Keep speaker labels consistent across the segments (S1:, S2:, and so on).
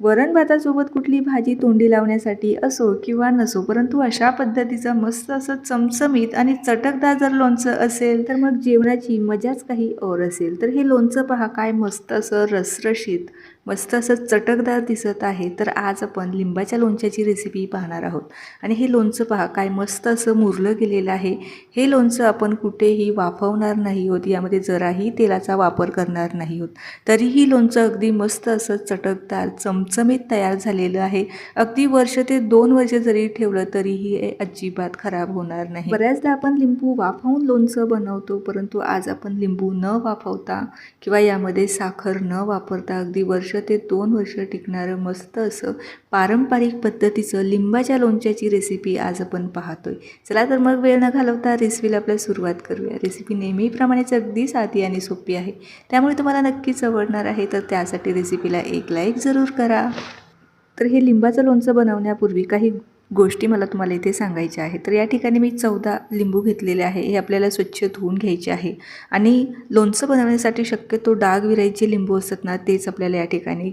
S1: वरण भातासोबत कुठली भाजी तोंडी लावण्यासाठी असो किंवा नसो परंतु अशा पद्धतीचं मस्त असं चमचमीत आणि चटकदार जर लोणचं असेल तर मग जेवणाची मजाच काही और असेल. तर हे लोणचं पहा काय मस्त असं रसरशीत मस्त असं चटकदार दिसत आहे तर आज आपण लिंबाच्या लोणच्याची रेसिपी पाहणार आहोत. आणि हे लोणचं पहा काय मस्त असं मुरलं गेलेलं आहे. हे लोणचं आपण कुठेही वाफवणार नाही होत यामध्ये जराही तेलाचा वापर करणार नाही होत. तरीही लोणचं अगदी मस्त असं चटकदार चमचमीत तयार झालेलं आहे. अगदी वर्ष ते दोन वर्ष जरी ठेवलं तरीही हे अजिबात खराब होणार नाही. बऱ्याचदा आपण लिंबू वाफवून लोणचं बनवतो परंतु आज आपण लिंबू न वाफवता किंवा यामध्ये साखर न वापरता अगदी वर्ष ते दोन वर्ष टिकणारं मस्त असं पारंपरिक पद्धतीचं लिंबाच्या लोणच्याची रेसिपी आज आपण पाहतोय. चला तर मग वेळ न घालवता रेसिपीला आपल्या सुरुवात करूया. रेसिपी नेहमीप्रमाणेच अगदी साधी आणि सोपी आहे. त्यामुळे तुम्हाला नक्कीच आवडणार आहे तर त्यासाठी रेसिपीला एक लाईक जरूर करा. तर हे लिंबाचं लोणचं बनवण्यापूर्वी काही गोष्टी मला तुम्हाला इथे सांगायच्या आहेत. तर या ठिकाणी मी चौदा लिंबू घेतलेले आहे. हे आपल्याला स्वच्छ धुवून घ्यायचे आहे. आणि लोणचं बनवण्यासाठी शक्यतो डाग विरायचे लिंबू असतात ना तेच आपल्याला या ठिकाणी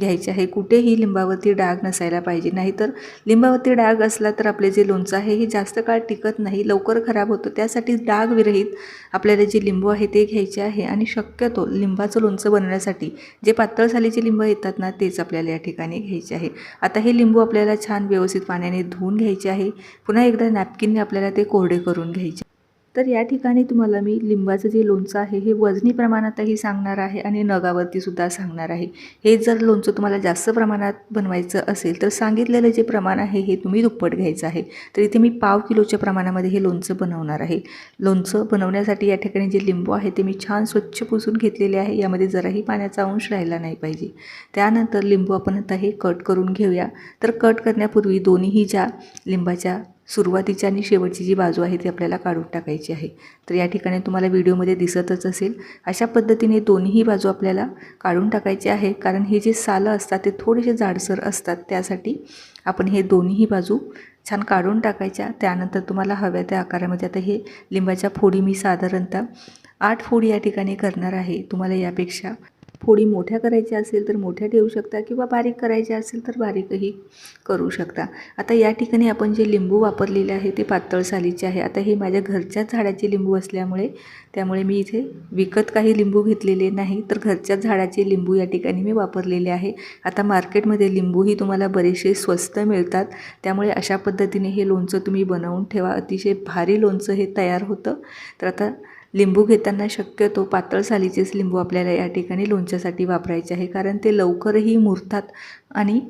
S1: घ्यायचे आहे. कुठेही लिंबावरती डाग नसायला पाहिजे. नाहीतर लिंबावरती डाग असला तर आपले जे लोणचं आहे हे जास्त काळ टिकत नाही लवकर खराब होतं. त्यासाठी डाग विरहित आपल्याला जे लिंबू आहे ते घ्यायचे आहे. आणि शक्यतो लिंबाचं लोणचं बनवण्यासाठी जे पातळ सालीचे लिंब येतात ना तेच आपल्याला या ठिकाणी घ्यायचे आहे. आता हे लिंबू आपल्याला छान व्यवस्थित पाण्याने धुवून घ्यायचे आहे. पुन्हा एकदा नॅपकिनने आपल्याला ते कोरडे करून घ्यायचे. तर या ठिकाणी तुम्हाला मी लिंबाचं जे लोणचं आहे हे वजनी प्रमाणातही सांगणार आहे आणि नगावरती सुद्धा सांगणार आहे. हे जर लोणचं तुम्हाला जास्त प्रमाणात बनवायचं असेल तर सांगितलेलं जे प्रमाण आहे हे तुम्ही दुप्पट घ्यायचं आहे. तर इथे मी पाव किलोच्या प्रमाणामध्ये हे लोणचं बनवणार आहे. लोणचं बनवण्यासाठी या ठिकाणी जे लिंबू आहे ते मी छान स्वच्छ पुसून घेतलेले आहे. यामध्ये जराही पाण्याचा अंश राहिला नाही पाहिजे. त्यानंतर लिंबू आपण आता हे कट करून घेऊया. तर कट करण्यापूर्वी दोन्हीही ज्या लिंबाच्या सुरुवातीची आणि शेवटची जी बाजू आहे ती आपल्याला काढून टाकायची आहे. तर या ठिकाणी तुम्हाला व्हिडिओमध्ये दिसतच असेल. अशा पद्धतीने दोन्ही बाजू आपल्याला काढून टाकायची आहे. कारण हे जे सालं असतात ते थोडेसे जाडसर असतात. त्यासाठी आपण हे दोन्ही बाजू छान काढून टाकायच्या. त्यानंतर तुम्हाला हव्या त्या आकारामध्ये आता हे लिंबाच्या फोडी मी साधारणतः आठ फोडी या ठिकाणी करणार आहे. तुम्हाला यापेक्षा फोडी मोठ्या करायच्या असेल तर मोठ्या ठेवू शकता किंवा बारीक करायच्या असेल तर बारीकही करू शकता. आता या ठिकाणी आपण जे लिंबू वापरलेले आहे ते पातळ सालीचे आहे. आता हे माझ्या घरच्याच झाडाचे लिंबू असल्यामुळे त्यामुळे मी इथे विकत काही लिंबू घेतलेले नाही. तर घरच्याच झाडाचे लिंबू या ठिकाणी मी वापरलेले आहे. आता मार्केटमध्ये लिंबूही तुम्हाला बरेचसे स्वस्त मिळतात. त्यामुळे अशा पद्धतीने हे लोणचं तुम्ही बनवून ठेवा. अतिशय भारी लोणचं हे तयार होतं. तर आता लिंबू घेताना शक्यतो पातळ सालीचेच लिंबू आपल्याला या ठिकाणी लोणच्यासाठी वापरायचे आहे. कारण ते लवकरही मुरतात आणि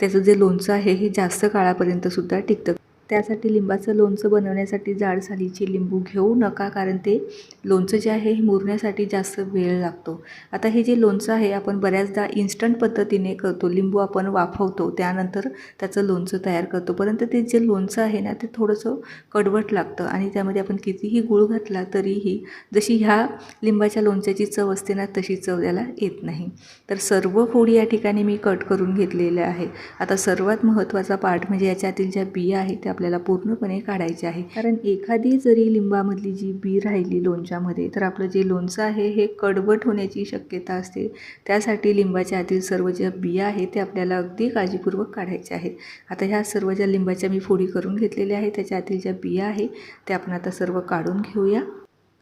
S1: त्याचं जे लोणचं आहे हे जास्त काळापर्यंतसुद्धा टिकतं. त्यासाठी लिंबाचं लोणचं बनवण्यासाठी जाड सालीचे लिंबू घेऊ नका कारण ते लोणचं जे आहे हे मुरण्यासाठी जास्त वेळ लागतो. आता हे जे लोणचं आहे आपण बऱ्याचदा इन्स्टंट पद्धतीने करतो. लिंबू आपण वाफवतो त्यानंतर त्याचं लोणचं तयार करतो. परंतु ते जे लोणचं आहे ना ते थोडंसं कडवट लागतं आणि त्यामध्ये आपण कितीही गूळ घातला तरीही जशी ह्या लिंबाच्या लोणच्याची चव असते ना तशी चव त्याला येत नाही. तर सर्व फोडी या ठिकाणी मी कट करून घेतलेल्या आहे आता सर्वात महत्त्वाचा पार्ट म्हणजे याच्यातील ज्या बिया आहेत त्या आपल्याला पूर्णपणे काढायचे आहे. कारण एखादी जरी लिंबामधली जी बी राहिली लोणच्यामध्ये तर आपलं जे लोणचं आहे हे कडवट होण्याची शक्यता असते. त्यासाठी लिंबाच्या आतील सर्व ज्या बिया आहेत ते आपल्याला अगदी काळजीपूर्वक काढायच्या आहेत. आता ह्या सर्व ज्या लिंबाच्या मी फोडी करून घेतलेल्या आहेत त्याच्या आतील ज्या बिया आहे त्या आपण आता सर्व काढून घेऊया.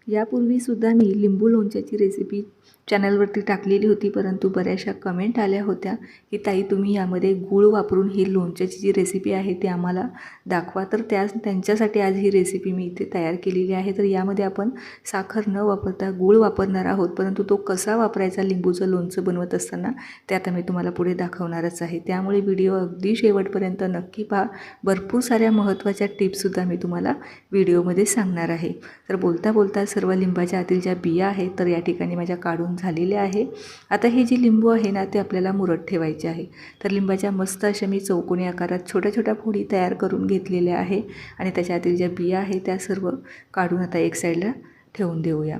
S1: यापूर्वीसुद्धा मी लिंबू लोणच्याची रेसिपी चॅनलवरती टाकलेली होती परंतु बऱ्याचशा कमेंट आल्या होत्या की ताई तुम्ही यामध्ये गूळ वापरून ही लोणच्याची जी रेसिपी आहे ती आम्हाला दाखवा. तर त्या त्यांच्यासाठी आज ही रेसिपी मी इथे तयार केलेली आहे. तर यामध्ये आपण साखर न वापरता गूळ वापरणार आहोत परंतु तो कसा वापरायचा लिंबूचं लोणचं बनवत असताना ते आता मी तुम्हाला पुढे दाखवणारच आहे. त्यामुळे व्हिडिओ अगदी शेवटपर्यंत नक्की पहा. भरपूर साऱ्या महत्त्वाच्या टिप्ससुद्धा मी तुम्हाला व्हिडिओमध्ये सांगणार आहे. तर बोलता बोलता सर्व लिंबाच्या आतील ज्या बिया आहेत तर या ठिकाणी माझ्या काढून झालेल्या आहे. आता हे जे लिंबू आहे ना ते आपल्याला मुरत ठेवायचे आहे. तर लिंबाच्या मस्त अशा मी चौकोनी आकारात छोट्या छोट्या फोडी तयार करून घेतलेल्या आहे आणि त्याच्या आतील ज्या बिया आहे त्या सर्व काढून आता एक साईडला ठेवून देऊया.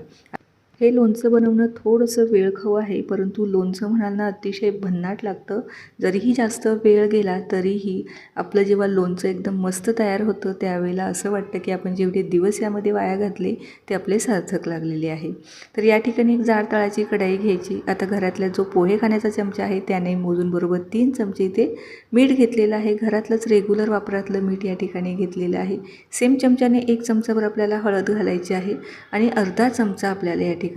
S1: हे लोणचं बनवणं थोडंसं वेळखाऊ आहे परंतु लोणचं म्हणाल ना अतिशय भन्नाट लागतं. जरीही जास्त वेळ गेला तरीही आपलं जेव्हा लोणचं एकदम मस्त तयार होतं त्यावेळेला असं वाटतं की आपण जेवढे दिवस यामध्ये वाया घातले ते आपले सार्थक लागलेले आहे. तर या ठिकाणी एक जाड तळाची कढाई घ्यायची. आता घरातला जो पोहे खाण्याचा चमचा आहे त्याने मोजून बरोबर तीन चमचे इथे मीठ घेतलेलं आहे. घरातलंच रेग्युलर वापरातलं मीठ या ठिकाणी घेतलेलं आहे. सेम चमच्याने एक चमचाभर आपल्याला हळद घालायची आहे आणि अर्धा चमचा आपल्याला या ठिकाणी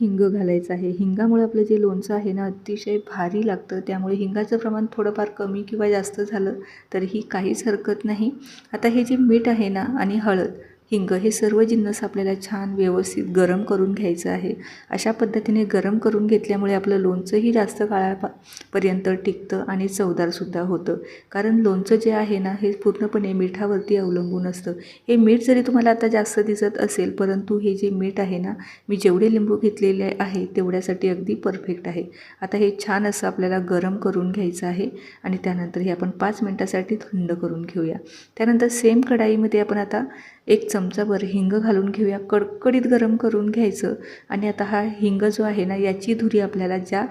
S1: हिंग घालायचं आहे. हिंगामुळे आपलं जे लोणचं आहे ना अतिशय भारी लागतं. त्यामुळे हिंगाचं प्रमाण थोडंफार कमी किंवा जास्त झालं तरीही काहीच हरकत नाही. आता हे जे मीठ आहे ना आणि हळद हिंग हे सर्व जिन्नस आपल्याला छान व्यवस्थित गरम करून घ्यायचं आहे. अशा पद्धतीने गरम करून घेतल्यामुळे आपलं लोणचंही जास्त काळापर्यंत टिकतं आणि चवदारसुद्धा होतं. कारण लोणचं जे आहे ना हे पूर्णपणे मिठावरती अवलंबून असतं. हे मीठ जरी तुम्हाला आता जास्त दिसत असेल परंतु हे जे मीठ आहे ना मी जेवढे लिंबू घेतलेले आहे तेवढ्यासाठी अगदी परफेक्ट आहे. आता हे छान असं आपल्याला गरम करून घ्यायचं आहे आणि त्यानंतर हे आपण पाच मिनटासाठी थंड करून घेऊया. त्यानंतर सेम कढाईमध्ये आपण आता एक चमचाभर हिंग घालून घेऊया. कडकडीत गरम करून घ्यायचं. आणि आता हा हिंग जो आहे ना याची धुरी आपल्याला ज्या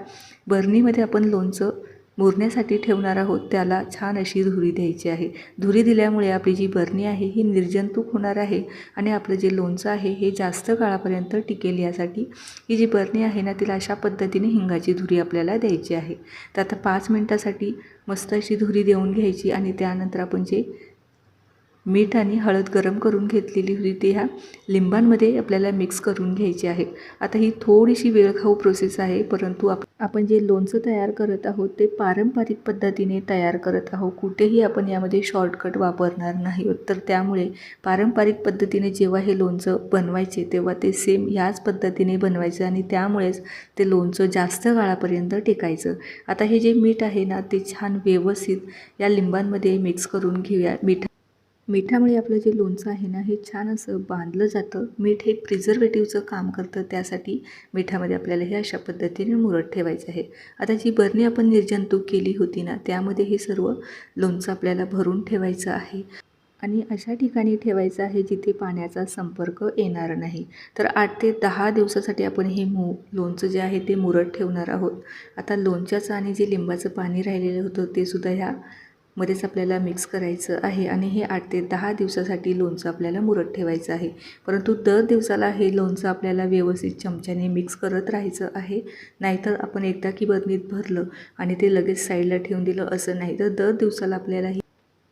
S1: बरणीमध्ये आपण लोणचं मुरण्यासाठी ठेवणार आहोत त्याला छान अशी धुरी द्यायची आहे. धुरी दिल्यामुळे आपली जी बरणी आहे ही निर्जंतुक होणार आहे. आणि आपलं जे लोणचं आहे हे जास्त काळापर्यंत टिकेल यासाठी ही जी बरणी आहे ना तिला अशा पद्धतीने हिंगाची धुरी आपल्याला द्यायची आहे. तर आता पाच मिनटासाठी मस्त अशी धुरी देऊन घ्यायची आणि त्यानंतर आपण जे मीठ आणि हळद गरम करून घेतलेली होती. ती ह्या लिंबांमध्ये आपल्याला मिक्स करून घ्यायची आहे. आता ही थोडीशी वेळखाऊ प्रोसेस आहे परंतु आप आपण जे लोणचं तयार करत आहोत ते पारंपरिक पद्धतीने तयार करत आहोत. कुठेही आपण यामध्ये शॉर्टकट वापरणार नाही. तर त्यामुळे पारंपरिक पद्धतीने जेव्हा हे लोणचं बनवायचे तेव्हा ते सेम याच पद्धतीने बनवायचं आणि त्यामुळेच ते लोणचं जास्त काळापर्यंत टिकायचं. आता हे जे मीठ आहे ना ते छान व्यवस्थित या लिंबांमध्ये मिक्स करून घेऊया. मीठ मिठामुळे आपलं जे लोणचं आहे ना हे छान असं बांधलं जातं. मीठ हे प्रिझर्वेटिव्हचं काम करतं. त्यासाठी मिठामध्ये आपल्याला हे अशा पद्धतीने मुरत ठेवायचं आहे. आता जी बरणी आपण निर्जंतुक केली होती ना त्यामध्ये हे सर्व लोणचं आपल्याला भरून ठेवायचं आहे. आणि अशा ठिकाणी ठेवायचं आहे जिथे पाण्याचा संपर्क येणार नाही. तर आठ ते दहा दिवसासाठी आपण हे मू लोणचं जे आहे ते मुरत ठेवणार आहोत. आता लोणच्याचं आणि जे लिंबाचं पाणी राहिलेलं होतं ते सुद्धा ह्या मध्येच आपल्याला मिक्स करायचं आहे आणि हे आठ ते दहा दिवसासाठी लोणचं आपल्याला मुरत ठेवायचं आहे. परंतु दर दिवसाला हे लोणचं आपल्याला व्यवस्थित चमच्याने मिक्स करत राहायचं आहे. नाहीतर आपण एकदा की बदनीत भरलं आणि ते लगेच साईडला ठेवून दिलं असं नाही. तर दर दिवसाला आपल्याला हे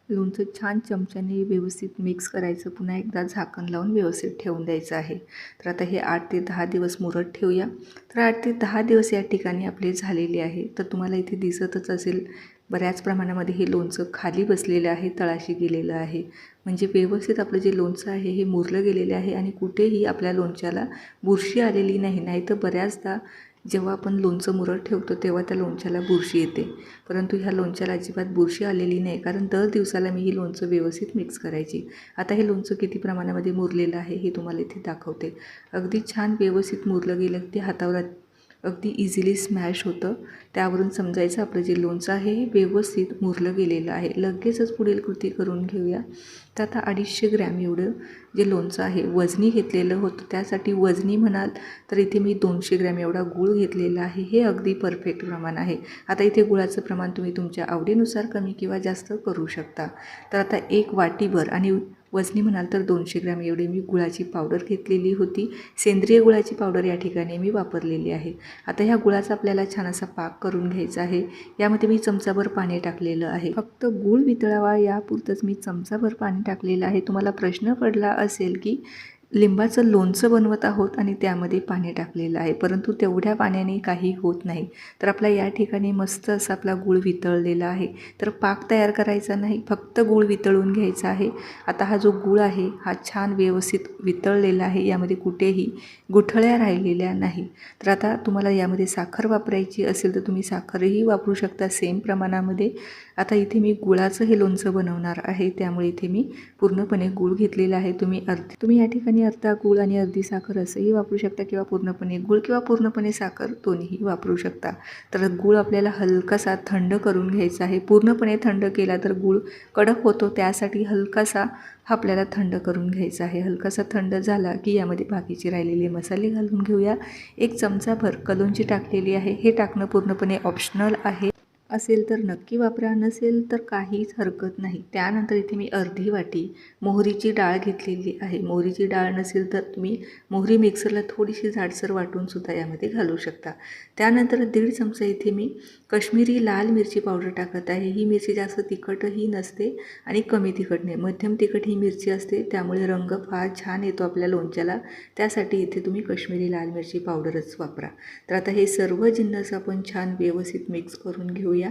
S1: लोणचं छान चमच्याने व्यवस्थित मिक्स करायचं पुन्हा एकदा झाकण लावून व्यवस्थित ठेवून द्यायचं आहे. तर आता हे आठ ते दहा दिवस मुरत ठेवूया. तर आठ ते दहा दिवस या ठिकाणी आपले झालेले आहे. तर तुम्हाला इथे दिसतच असेल बऱ्याच प्रमाणामध्ये हे लोणचं खाली बसलेलं आहे तळाशी गेलेलं आहे. म्हणजे व्यवस्थित आपलं जे लोणचं आहे हे मुरलं गेलेलं आहे आणि कुठेही आपल्या लोणच्याला बुरशी आलेली नाही. नाही तर बऱ्याचदा जेव्हा आपण लोणचं मुरत ठेवतो तेव्हा त्या लोणच्याला बुरशी येते. परंतु ह्या लोणच्याला अजिबात बुरशी आलेली नाही कारण दर दिवसाला मी ही लोणचं व्यवस्थित मिक्स करायची. आता हे लोणचं किती प्रमाणामध्ये मुरलेलं आहे हे तुम्हाला इथे दाखवते. अगदी छान व्यवस्थित मुरलं गेलं ते हातावर अगदी इझिली स्मॅश होतं. त्यावरून समजायचं आपलं जे लोणचं आहे हे व्यवस्थित मुरलं गेलेलं आहे. लगेचच पुढील कृती करून घेऊया. तर आता अडीचशे ग्रॅम एवढं जे लोणचं आहे वजनी घेतलेलं होतं. त्यासाठी वजनी म्हणाल तर इथे मी दोनशे ग्रॅम एवढा गूळ घेतलेला आहे. हे अगदी परफेक्ट प्रमाण आहे. आता इथे गुळाचं प्रमाण तुम्ही तुमच्या आवडीनुसार कमी किंवा जास्त करू शकता. तर आता एक वाटीभर आणि वजनी म्हणाल तर दोनशे ग्रॅम. एवढी मी गुळाची पावडर घेतलेली होती. सेंद्रिय गुळाची पावडर या ठिकाणी मी वापरलेली आहे. आता ह्या गुळाचा आपल्याला छान असा पाक करून घ्यायचा आहे. यामध्ये मी चमचाभर पाणी टाकलेलं आहे. फक्त गुळ वितळावा यापुरतंच मी चमचाभर पाणी टाकलेलं आहे. तुम्हाला प्रश्न पडला असेल की लिंबाचं लोणचं बनवत आहोत आणि त्यामध्ये पाणी टाकलेलं आहे. परंतु तेवढ्या पाण्याने काही होत नाही. तर आपला या ठिकाणी मस्त असा आपला गूळ वितळलेला आहे. तर पाक तयार करायचा नाही फक्त गूळ वितळून घ्यायचा आहे. आता हा जो गूळ आहे हा छान व्यवस्थित वितळलेला आहे. यामध्ये कुठेही गुठळ्या राहिलेल्या नाही. तर आता तुम्हाला यामध्ये साखर वापरायची असेल तर तुम्ही साखरही वापरू शकता सेम प्रमाणामध्ये. आता इथे मी गुळाचं हे लोणचं बनवणार आहे. त्यामुळे इथे मी पूर्णपणे गूळ घेतलेलं आहे. तुम्ही अर्ध तुम्ही या ठिकाणी तुम्ही अर्धा गूळ आणि अर्धी साखर असंही वापरू शकता किंवा पूर्णपणे गूळ किंवा पूर्णपणे साखर दोन्हीही वापरू शकता. तर गूळ आपल्याला हलकासा थंड करून घ्यायचा आहे. पूर्णपणे थंड केला तर गूळ कडक होतो त्यासाठी हलकासा हा आपल्याला थंड करून घ्यायचा आहे. हलकासा थंड झाला की यामध्ये बाकीचे राहिलेले मसाले घालून घेऊया. एक चमचाभर कलोंजी टाकलेली आहे. हे टाकणं पूर्णपणे ऑप्शनल आहे. असेल तर नक्की वापरा नसेल तर काहीच हरकत नाही. त्यानंतर इथे मी अर्धी वाटी मोहरीची डाळ घेतलेली आहे. मोहरीची डाळ नसेल तर तुम्ही मोहरी मिक्सरला थोडीशी जाडसर वाटूनसुद्धा यामध्ये घालू शकता. त्यानंतर दीड चमचा इथे मी कश्मीरी लाल मिरची पावडर टाकत आहे. ही मिरची जास्त तिखटही नसते आणि कमी तिखट नाही. मध्यम तिखट ही मिरची असते त्यामुळे रंग फार छान येतो आपल्या लोणच्याला. त्यासाठी इथे तुम्ही कश्मीरी लाल मिरची पावडरच वापरा. तर आता हे सर्व जिन्नस आपण छान व्यवस्थित मिक्स करून घेऊया.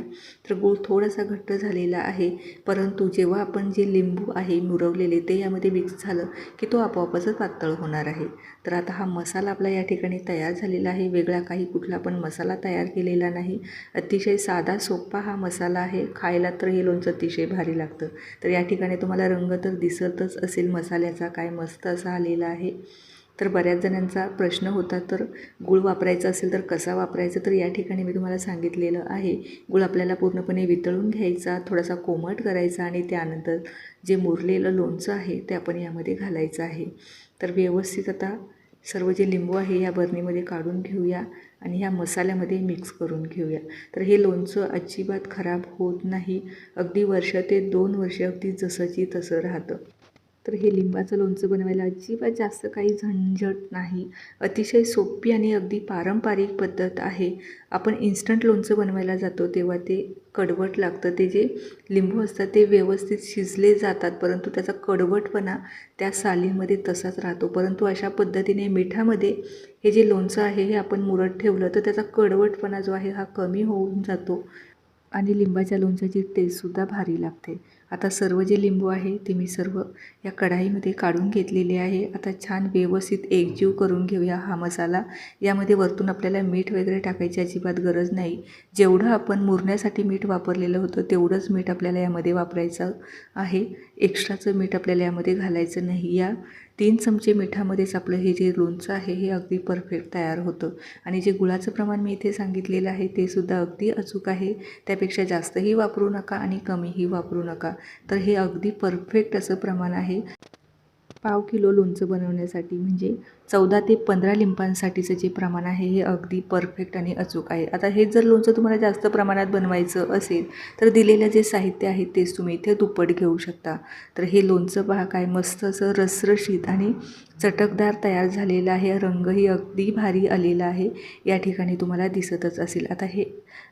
S1: तर गूळ थोडासा घट्ट झालेला आहे परंतु जेव्हा आपण जे लिंबू आहे मुरवलेले ते यामध्ये मिक्स झालं की तो आपोआपच पातळ होणार आहे. तर आता हा मसाला आपला या ठिकाणी तयार झालेला आहे. वेगळा काही कुठला पण मसाला तयार केलेला नाही. अतिशय साधा सोपा हा मसाला आहे. खायला तर हे लोणचं अतिशय भारी लागतं. तर या ठिकाणी तुम्हाला रंग तर दिसतच असेल मसाल्याचा काय मस्त असा आलेला आहे. तर बऱ्याच जणांचा प्रश्न होता तर गूळ वापरायचा असेल तर कसा वापरायचा? तर या ठिकाणी मी तुम्हाला सांगितलेलं आहे. गूळ आपल्याला पूर्णपणे वितळून घ्यायचा थोडासा कोमट करायचा आणि त्यानंतर जे मुरलेलं लोणचं आहे ते आपण यामध्ये घालायचं आहे. तर व्यवस्थित आता सर्व जे लिंबू आहे या बरणीमध्ये काढून घेऊया आणि ह्या मसाल्यामध्ये मिक्स करून घेऊया. तर हे लोणचं अजिबात खराब होत नाही. अगदी वर्ष ते दोन वर्ष अगदी जसंची तसं राहतं. तर हे लिंबाचं लोणचं बनवायला अजिबात जास्त काही झंझट नाही. अतिशय सोपी आणि अगदी पारंपरिक पद्धत आहे. आपण इन्स्टंट लोणचं बनवायला जातो तेव्हा ते कडवट लागतं. ते जे लिंबू असतात ते व्यवस्थित शिजले जातात परंतु त्याचा कडवटपणा त्या सालीमध्ये तसाच राहतो. परंतु अशा पद्धतीने मिठामध्ये हे जे लोणचं आहे हे आपण मुरत ठेवलं तर त्याचा कडवटपणा जो आहे हा कमी होऊन जातो आणि लिंबाच्या लोणच्याची टेस्टसुद्धा भारी लागते. आता सर्व जे लिंबू आहे ते मी सर्व या कढाईमध्ये काढून घेतलेले आहे. आता छान व्यवस्थित एकजीव करून घेऊया हा मसाला. यामध्ये वरतून आपल्याला मीठ वगैरे टाकायची अजिबात गरज नाही. जेवढं आपण मुरण्यासाठी मीठ वापरलेलं होतं तेवढंच मीठ आपल्याला यामध्ये वापरायचं आहे. एक्स्ट्राचं मीठ आपल्याला यामध्ये घालायचं नाही. या तीन चमचे मिठामध्येच आपलं हे जे लोणचं आहे हे अगदी परफेक्ट तयार होतं. आणि जे गुळाचं प्रमाण मी इथे सांगितलेलं आहे ते सुद्धा अगदी अचूक आहे. त्यापेक्षा जास्तही वापरू नका आणि कमीही वापरू नका. तर हे अगदी परफेक्ट असं प्रमाण आहे. पाव किलो लोणचं बनवण्यासाठी म्हणजे चौदा ते पंधरा लिंबांसाठीचं जे प्रमाण आहे हे अगदी परफेक्ट आणि अचूक आहे. आता हे जर लोणचं तुम्हाला जास्त प्रमाणात बनवायचं असेल तर दिलेलं जे साहित्य आहे तेच तुम्ही इथे दुप्पट घेऊ शकता. तर हे लोणचं पहा काय मस्त असं रसरशीत आणि चटकदार तयार झालेलं आहे. रंगही अगदी भारी आलेला आहे. या ठिकाणी तुम्हाला दिसतच असेल. आता हे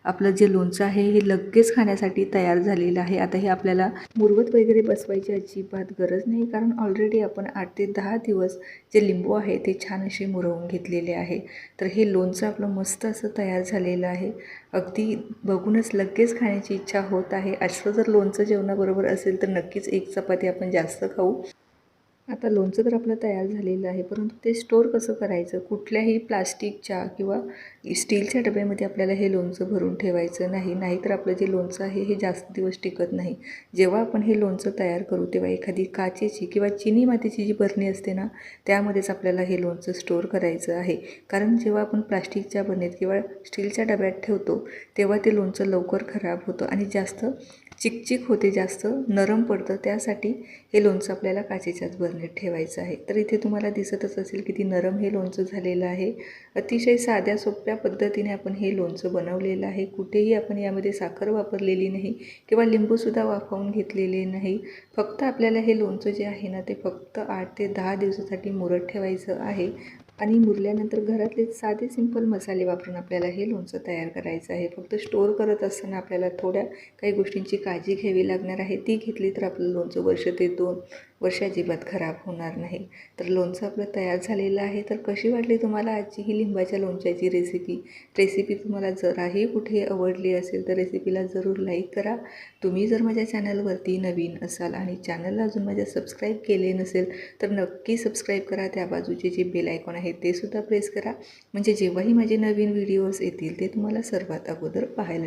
S1: आपलं जे लोणचं आहे हे लगेच खाण्यासाठी तयार झालेलं आहे. आता हे आपल्याला मुरवत वगैरे बसवायची अजिबात गरज नाही कारण ऑलरेडी आपण आठ ते दहा दिवस जे लिंबू आहे ते छान असे मुरवून घेतलेले आहे. तर हे लोणचं आपलं मस्त असं तयार झालेलं आहे. अगदी बघूनच लगेच खाण्याची इच्छा होत आहे. असं जर लोणचं जेवणाबरोबर असेल तर नक्कीच एक चपाती आपण जास्त खाऊ. आता लोणचं तर आपलं तयार झालेलं आहे परंतु ते स्टोअर कसं करायचं? कुठल्याही प्लास्टिकच्या किंवा स्टीलच्या डब्यामध्ये आपल्याला हे लोणचं भरून ठेवायचं नाही. नाहीतर आपलं जे लोणचं आहे हे जास्त दिवस टिकत नाही. जेव्हा आपण हे लोणचं तयार करू तेव्हा एखादी काचेची किंवा चिनी मातीची जी बरणी असते ना त्यामध्येच आपल्याला हे लोणचं स्टोअर करायचं आहे. कारण जेव्हा आपण प्लास्टिकच्या बरणीत किंवा स्टीलच्या डब्यात ठेवतो तेव्हा ते लोणचं लवकर खराब होतं आणि जास्त चिकचिक होते जास्त नरम पडतं. त्यासाठी हे लोणचं आपल्याला काचेच्याच बरणीत ठेवायचं आहे. तर इथे तुम्हाला दिसतच असेल किती नरम हे लोणचं झालेलं आहे. अतिशय साध्या सोप्या पद्धतीने आपण हे लोणचं बनवलेलं आहे. कुठेही आपण यामध्ये साखर वापरलेली नाही किंवा लिंबूसुद्धा वाफवून घेतलेले नाही. फक्त आपल्याला हे लोणचं जे आहे ना ते फक्त आठ ते दहा दिवसासाठी मुरत ठेवायचं आहे. आणि मुरल्यानंतर घरातले साधे सिंपल मसाले वापरून आपल्याला हे लोणचं तयार करायचं आहे. फक्त स्टोअर करत असताना आपल्याला थोड्या काही गोष्टींची काळजी घ्यावी लागणार आहे. ती घेतली तर आपलं लोणचं वर्ष ते दोन वर्ष अजिबात खराब होणार नाही. तर लोणचं आपलं तयार झालेलं आहे. तर कशी वाटली तुम्हाला आजची ही लिंबाच्या लोणच्याची रेसिपी रेसिपी तुम्हाला जराही कुठे आवडली असेल तर रेसिपीला जरूर लाईक करा. तुम्ही जर माझ्या चॅनलवरती नवीन असाल आणि चॅनलला अजून माझ्या सबस्क्राईब केले नसेल तर नक्की सबस्क्राईब करा. त्या बाजूचे जे बेल आयकॉन आहे ते सुद्धा प्रेस करा. म्हणजे जेव्हाही माझे नवीन व्हिडिओज येतील ते तुम्हाला सर्वात अगोदर पाहायला